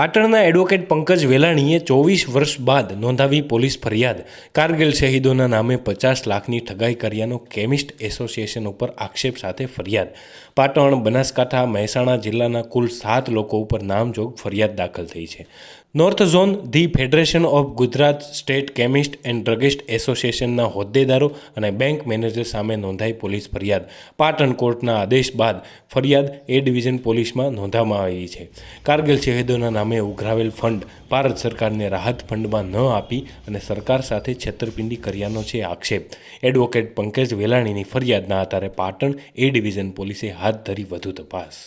પાટણના એડવોકેટ પંકજ વેલાણીએ ચોવીસ વર્ષ બાદ નોંધાવી પોલીસ ફરિયાદ. કારગિલ શહીદોના નામે પચાસ લાખની ઠગાઈ કર્યાનો કેમિસ્ટ એસોસિએશન ઉપર આક્ષેપ સાથે ફરિયાદ. પાટણ, બનાસકાંઠા, મહેસાણા જિલ્લાના કુલ સાત લોકો ઉપર નામજોગ ફરિયાદ દાખલ થઈ છે. North zone the federation of Gujarat state chemist and druggist એસોસિએશનના હોદ્દેદારો અને બેંક મેનેજર સામે નોંધાઈ પોલીસ ફરિયાદ. પાટણ કોર્ટના આદેશ બાદ ફરિયાદ એ ડિવિઝન પોલીસમાં નોંધવામાં આવી છે. કારગિલ શહીદોના નામે ઉઘરાવેલ ફંડ ભારત સરકારને રાહત ફંડમાં ન આપી અને સરકાર સાથે છેતરપિંડી કર્યાનો છે આક્ષેપ. એડવોકેટ પંકજ વેલાણીની ફરિયાદના આધારે પાટણ એ ડિવિઝન પોલીસે હાથ ધરી વધુ તપાસ.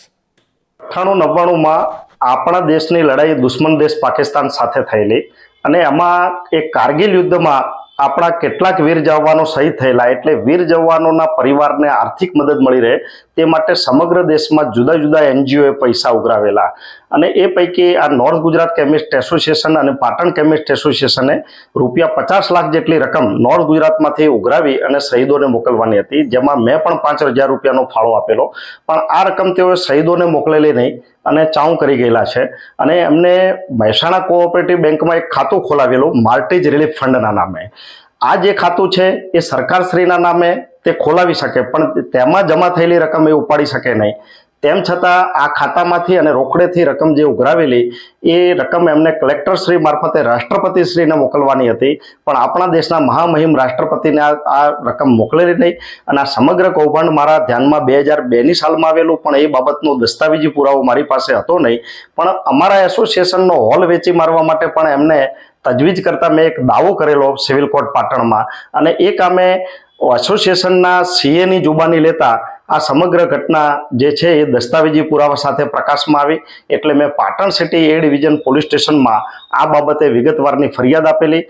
અઠ્ઠાણું નવ્વાણુંમાં આપણા દેશની લડાઈ દુશ્મન દેશ પાકિસ્તાન સાથે થયેલી અને એમાં એ કારગિલ યુદ્ધમાં આપણા કેટલાક વીર જવાનો શહીદ થયેલા એટલે વીર જવાનોના પરિવારને આર્થિક મદદ મળી રહે તે માટે સમગ્ર દેશમાં જુદા જુદા એનજીઓએ પૈસા ઉઘરાવેલા. અને એ પૈકી આ નોર્થ ગુજરાત કેમિસ્ટ એસોસિએશન અને પાટણ કેમિસ્ટ એસોસિએશને રૂપિયા પચાસ લાખ જેટલી રકમ નોર્થ ગુજરાતમાંથી ઉઘરાવી અને શહીદોને મોકલવાની હતી. જેમાં મેં પણ પાંચ હજાર રૂપિયાનો ફાળો આપેલો. પણ આ રકમ તેઓએ શહીદોને મોકલેલી નહીં અને ચાઉં કરી ગયેલા છે. અને એમને મહેસાણા કોઓપરેટિવ બેંકમાં એક ખાતું ખોલાવેલું માર્ટેજ રિલીફ ફંડના નામે. આ જે ખાતું છે, એ સરકારશ્રીના નામે તે ખોલાવી શકે પણ તેમાં જમા થયેલી રકમ એ ઉપાડી શકે નહીં. તેમ છતાં આ ખાતામાંથી અને રોકડેથી રકમ જે ઉઘરાવેલી, એ રકમ એમને કલેક્ટરશ્રી મારફતે રાષ્ટ્રપતિશ્રીને મોકલવાની હતી. પણ આપણા દેશના મહામહિમ રાષ્ટ્રપતિને આ રકમ મોકલેલી નહીં. અને આ સમગ્ર કૌભાંડ મારા ધ્યાનમાં બે હજાર બેની સાલમાં આવેલું, પણ એ બાબતનો દસ્તાવેજી પુરાવો મારી પાસે હતો નહીં. પણ અમારા એસોસિએશનનો હોલ વેચી મારવા માટે પણ એમને તજવીજ કરતા મેં એક દાવો કરેલો સિવિલ કોર્ટ પાટણમાં. અને એ કામે એસોસિએશનના સીએની જુબાની લેતા આ સમગ્ર ઘટના જે છે એ દસ્તાવેજી પુરાવા સાથે પ્રકાશમાં આવી. એટલે મેં Patan city A division police સ્ટેશનમાં આ બાબતે વિગતવારની ફરિયાદ આપેલી.